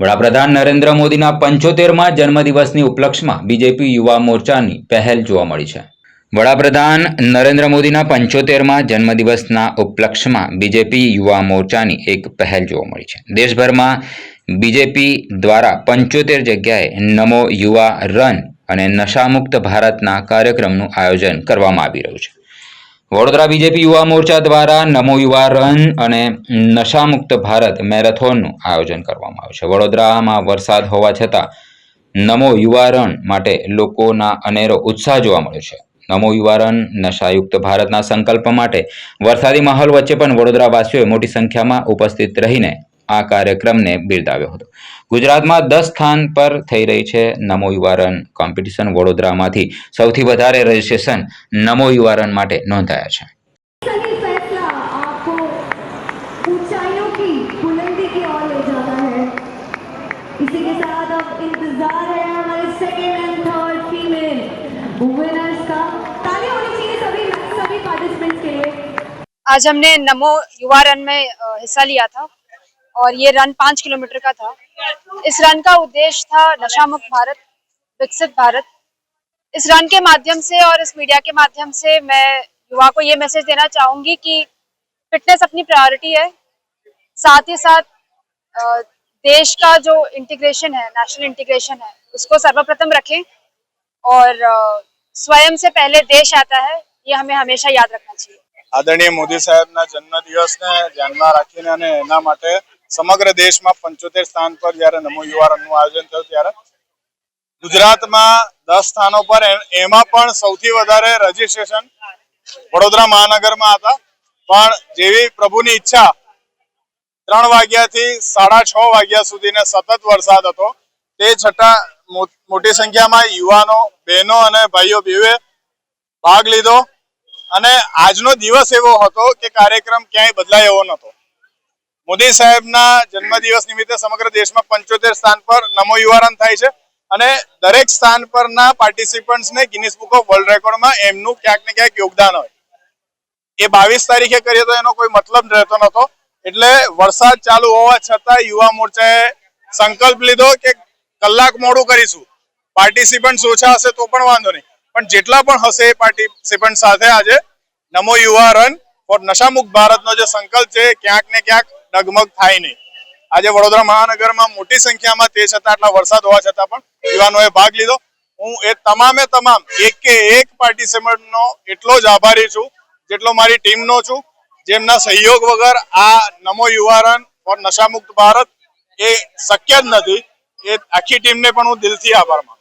વડાપ્રધાન નરેન્દ્ર મોદીના પંચોતેરમાં જન્મદિવસની ઉપલક્ષમાં બીજેપી યુવા મોરચાની પહેલ જોવા મળી છે. વડાપ્રધાન નરેન્દ્ર મોદીના પંચોતેરમાં જન્મદિવસના ઉપલક્ષમાં બીજેપી યુવા મોરચાની એક પહેલ જોવા મળી છે. દેશભરમાં બીજેપી દ્વારા પંચોતેર જગ્યાએ નમો યુવા રન અને નશામુક્ત ભારતના કાર્યક્રમનું આયોજન કરવામાં આવી રહ્યું છે. વડોદરા બીજેપી યુવા મોરચા દ્વારા નમો યુવા રન અને નશામુક્ત ભારત મેરેથોનનું આયોજન કરવામાં આવ્યું છે. વડોદરામાં વરસાદ હોવા છતાં નમો યુવા રન માટે લોકોના અનેરો ઉત્સાહ જોવા મળ્યો છે. નમો યુવા રન, નશાયુક્ત ભારતના સંકલ્પ માટે વરસાદી માહોલ વચ્ચે પણ વડોદરાવાસીઓએ મોટી સંખ્યામાં ઉપસ્થિત રહીને આ કાર્યક્રમને બિરદાવ્યો હતો ગુજરાતમાં દસ સ્થાન પર થઈ રહી છે નમો યુવા રન કોમ્પિટિશન વડોદરામાંથી સૌથી વધારે રજીસ્ટ્રેશન નમો યુવા રન માટે નોંધાયા છે सही फैसला आपको ऊंचाइयों की बुलंदी की ओर ले जाता है इसी के साथ अब इंतजार है हमारे second and third female winners का तालियां होनी चाहिए सभी सभी पार्टिसिपेंट्स के लिए आज हमने नमो युवा रन में अ, हिस्सा लिया था और ये रन पाँच किलोमीटर का था इस रन का उद्देश्य था नशा मुक्त भारत विकसित भारत इस रन के माध्यम से और इस मीडिया के माध्यम से मैं युवा को ये मैसेज देना चाहूंगी कि फिटनेस अपनी प्रायोरिटी है साथ ही साथ अ, देश का जो इंटीग्रेशन है नेशनल इंटीग्रेशन है उसको सर्वप्रथम रखें और अ, स्वयं से पहले देश आता है ये हमें हमेशा याद रखना चाहिए આદરણીય મોદી સાહેબના જન્મદિવસને ધ્યાનમાં રાખીને અને એના માટે સમગ્ર દેશમાં પંચોતેર સ્થાન પર જ્યારે નમો યુવાનનું આયોજન થયું ત્યારે ગુજરાતમાં દસ સ્થાનો પર એમાં પણ સૌથી વધારે રજીસ્ટ્રેશન વડોદરા મહાનગરમાં હતા. પણ જેવી પ્રભુની ઈચ્છા ત્રણ વાગ્યાથી સાડા છ વાગ્યા સુધીને સતત વરસાદ હતો. તે છતાં મોટી સંખ્યામાં યુવાનો, બહેનો અને ભાઈઓ બેવે ભાગ લીધો. અને આજનો દિવસ એવો હતો કે કાર્યક્રમ ક્યાંય બદલાય એવો નહોતો. મોદી સાહેબના જન્મદિવસ નિમિત્તે સમગ્ર દેશમાં પંચોતેર સ્થાન પર નમો યુવા રન થાય છે અને દરેક સ્થાન પરના પાર્ટિસિપન્ટ્સને ગિનિસ બુક ઓફ વર્લ્ડ રેકોર્ડમાં એમનું ક્યાંક ને ક્યાંક યોગદાન હોય. એ બાવીસ તારીખે કરીએ તો એનો કોઈ મતલબ રહેતો નહોતો. એટલે વરસાદ ચાલુ હોવા છતાં યુવા મોરચાએ સંકલ્પ લીધો કે કલાક મોડું કરીશું. પાર્ટિસિપન્ટ ઓછા હશે તો પણ વાંધો નહીં. પણ જેટલા પણ હશે એ પાર્ટિસિપન્ટ સાથે આજે નમો યુવા રન ફોર નશામુક્ત ભારતનો જે સંકલ્પ છે ક્યાંક ને ક્યાંક ડગમગ થાય નહીં. આજે વડોદરા મહાનગરમાં મોટી સંખ્યામાં તે છતાં આટલા વરસાદ હોવા છતાં પણ યુવાનોએ ભાગ લીધો. હું એ તમામે તમામ એક કે એક પાર્ટિસિપન્ટનો એટલો જ આભારી છું, જેટલો મારી ટીમનો છું, જેમના સહયોગ વગર આ નમો યુવા રન ફોર નશામુક્ત ભારત એ શક્ય જ નથી. એ આખી ટીમને પણ હું દિલથી આભાર માનું.